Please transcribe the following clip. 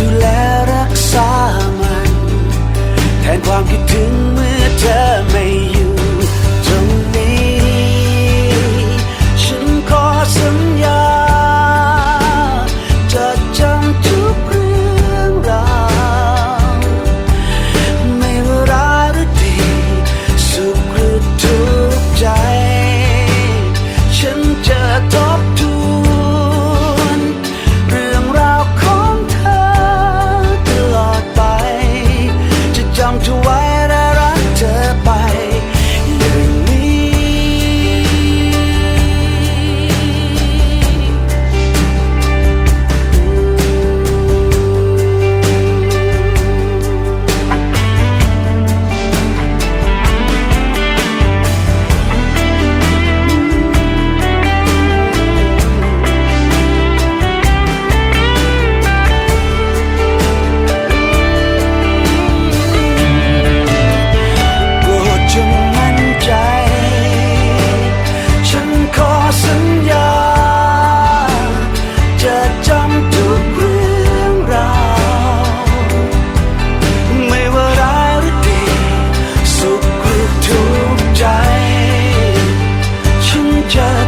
ดูแลรักษามัน แทนความคิดถึงเมื่อเธอ 자